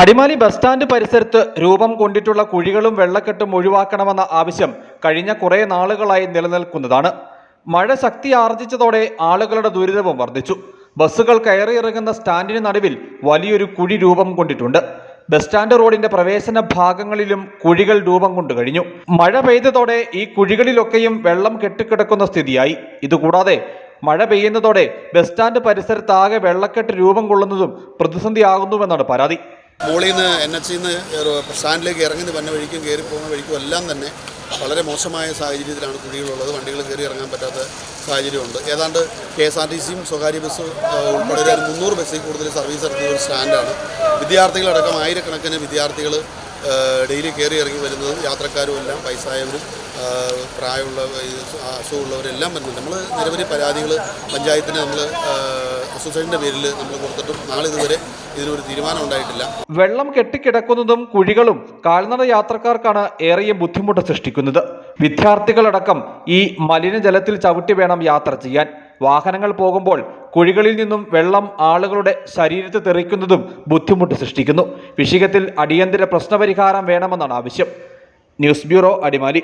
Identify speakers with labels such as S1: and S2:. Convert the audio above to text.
S1: Adimali bus stand പരിസരത്ത് രൂപം കൊണ്ടിട്ടുള്ള കുഴികളും വെള്ളക്കെട്ടും ഒഴിവാക്കണമെന്ന ആവശ്യം കഴിഞ്ഞ കുറേ നാളുകളായി നിലനിൽക്കുന്നതാണ്. മഴ ശക്തി ആർജിച്ചതോടെ ആളുകളുടെ ദുരിതവും വർദ്ധിച്ചു. ബസ്സുകൾ കയറിയിറങ്ങുന്ന സ്റ്റാൻഡിന് നടുവിൽ വലിയൊരു കുഴി രൂപം കൊണ്ടിട്ടുണ്ട്. ബസ് സ്റ്റാൻഡ് റോഡിന്റെ പ്രവേശന ഭാഗങ്ങളിലും കുഴികൾ രൂപം കൊണ്ടു കഴിഞ്ഞു. മഴ പെയ്തതോടെ ഈ കുഴികളിലൊക്കെയും വെള്ളം കെട്ടിക്കിടക്കുന്ന സ്ഥിതിയായി. ഇതുകൂടാതെ മഴ പെയ്യുന്നതോടെ ബസ് സ്റ്റാൻഡ് പരിസരത്താകെ വെള്ളക്കെട്ട് രൂപം കൊള്ളുന്നതും പ്രതിസന്ധിയാകുന്നുവെന്നാണ് പരാതി.
S2: മുകളിൽ നിന്ന് എൻ എച്ചിൽ നിന്ന് സ്റ്റാൻഡിലേക്ക് ഇറങ്ങി വന്ന വഴിക്കും കയറി പോകുന്ന വഴിക്കും എല്ലാം തന്നെ വളരെ മോശമായ സാഹചര്യത്തിലാണ് കുഴികളുള്ളത് വണ്ടികൾ കയറി ഇറങ്ങാൻ പറ്റാത്ത സാഹചര്യമുണ്ട്. ഏതാണ്ട് കെ എസ് ആർ ടി സിയും സ്വകാര്യ ബസ് ഉൾപ്പെടെ ഒരു മുന്നൂറ് ബസ്സിൽ കൂടുതൽ സർവീസ് നടത്തുന്ന ഒരു സ്റ്റാൻഡാണ്. വിദ്യാർത്ഥികളടക്കം ആയിരക്കണക്കിന് വിദ്യാർത്ഥികൾ ഡെയിലി കയറി ഇറങ്ങി വരുന്നതും യാത്രക്കാരും എല്ലാം വയസ്സായവരും പ്രായമുള്ള അസുഖമുള്ളവരെല്ലാം വരുന്നുണ്ട്. നമ്മൾ നിരവധി പരാതികൾ പഞ്ചായത്തിന് നമ്മൾ അസോസിയേഷന്റെ പേരിൽ നമ്മൾ കൊടുത്തിട്ടും നാളെ ഇതുവരെ ഇതിനൊരു തീരുമാനം ഉണ്ടായിട്ടില്ല.
S1: വെള്ളം കെട്ടിക്കിടക്കുന്നതും കുഴികളും കാൽനട യാത്രക്കാർക്കാണ് ഏറെയും ബുദ്ധിമുട്ട് സൃഷ്ടിക്കുന്നത്. വിദ്യാർത്ഥികളടക്കം ഈ മലിനജലത്തിൽ ചവിട്ടി വേണം യാത്ര ചെയ്യാൻ. വാഹനങ്ങൾ പോകുമ്പോൾ കുഴികളിൽ നിന്നും വെള്ളം ആളുകളുടെ ശരീരത്ത് തെറിക്കുന്നതും ബുദ്ധിമുട്ട് സൃഷ്ടിക്കുന്നു. വിഷയത്തിൽ അടിയന്തര പ്രശ്നപരിഹാരം വേണമെന്നാണ് ആവശ്യം. News bureau Adimali.